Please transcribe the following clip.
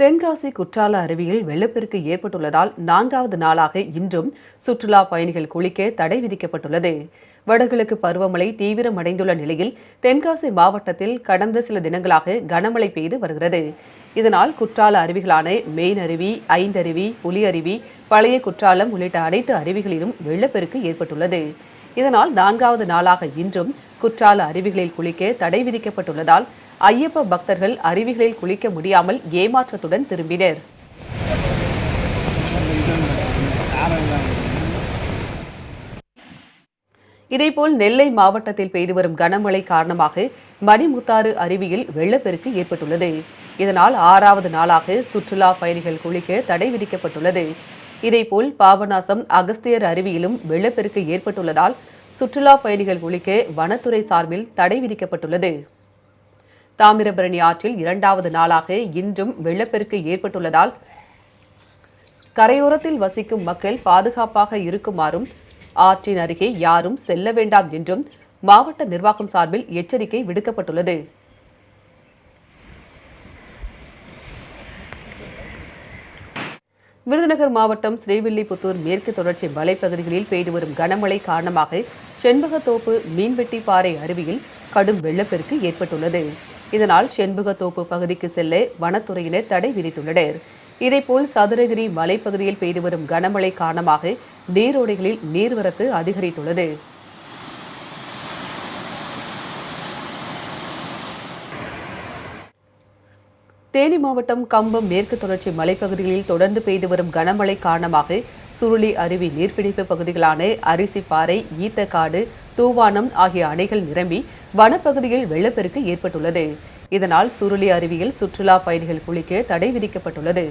தென்காசி குற்றால அருவியில் வெள்ளப்பெருக்கு ஏற்பட்டுள்ளதால் நான்காவது நாளாக இன்றும் சுற்றுலா பயணிகள் குளிக்க தடை விதிக்கப்பட்டுள்ளது. வடகிழக்கு பருவமழை தீவிரமடைந்துள்ள நிலையில் தென்காசி மாவட்டத்தில் கடந்த சில தினங்களாக கனமழை பெய்து வருகிறது. இதனால் குற்றால அருவிகளான மெயின் அருவி ஐந்தருவி புலி அருவி பழைய குற்றாலம் உள்ளிட்ட அனைத்து அருவிகளிலும் வெள்ளப்பெருக்கு ஏற்பட்டுள்ளது. இதனால் நான்காவது நாளாக இன்றும் குற்றால அருவிகளில் குளிக்க தடை விதிக்கப்பட்டுள்ளதால் ஐயப்ப பக்தர்கள் அருவிகளில் குளிக்க முடியாமல் ஏமாற்றத்துடன் திரும்பினர். இதேபோல் நெல்லை மாவட்டத்தில் பெய்து வரும் கனமழை காரணமாக மணிமுத்தாறு அருவியில் வெள்ளப்பெருக்கு ஏற்பட்டுள்ளது. இதனால் ஆறாவது நாளாக சுற்றுலா பயணிகள் குளிக்க தடை விதிக்கப்பட்டுள்ளது. இதேபோல் பாபநாசம் அகஸ்தியர் அருவியிலும் வெள்ளப்பெருக்கு ஏற்பட்டுள்ளதால் சுற்றுலா பயணிகள் குளிக்க வனத்துறை சார்பில் தடை விதிக்கப்பட்டுள்ளது. தாமிரபரணி ஆற்றில் இரண்டாவது நாளாக இன்றும் வெள்ளப்பெருக்கு ஏற்பட்டுள்ளதால் கரையோரத்தில் வசிக்கும் மக்கள் பாதுகாப்பாக இருக்குமாறும் ஆற்றின் அருகே யாரும் செல்ல வேண்டாம் என்றும் மாவட்ட நிர்வாகம் சார்பில் எச்சரிக்கை விடுக்கப்பட்டுள்ளது. விருதுநகர் மாவட்டம் ஸ்ரீவில்லிபுத்தூர் மேற்கு தொடர்ச்சி மலைப்பகுதிகளில் பெய்து வரும் கனமழை காரணமாக செண்பகத்தோப்பு மீன்வெட்டி பாறை அருவியில் கடும் வெள்ளப்பெருக்கு ஏற்பட்டுள்ளது. இதனால் செண்பகத்தோப்பு பகுதிக்கு செல்ல வனத்துறையினர் தடை விதித்துள்ளனர். இதேபோல் சதுரகிரி மலைப்பகுதியில் பெய்து வரும் கனமழை காரணமாக நீரோடைகளில் நீர்வரத்து அதிகரித்துள்ளது. தேனி மாவட்டம் கம்பம் மேற்கு தொடர்ச்சி மலைப்பகுதிகளில் தொடர்ந்து பெய்து வரும் கனமழை காரணமாக சுருளி அருவி நீர்பிடிப்பு பகுதிகளான அரிசிப்பாறை ஈத்தக்காடு தூவானம் ஆகிய அணைகள் நிரம்பி வனப்பகுதியில் வெள்ளப்பெருக்கு ஏற்பட்டுள்ளது. இதனால் சுருளி அருவியில் சுற்றுலா பயணிகள் குளிக்க தடை விதிக்கப்பட்டுள்ளது.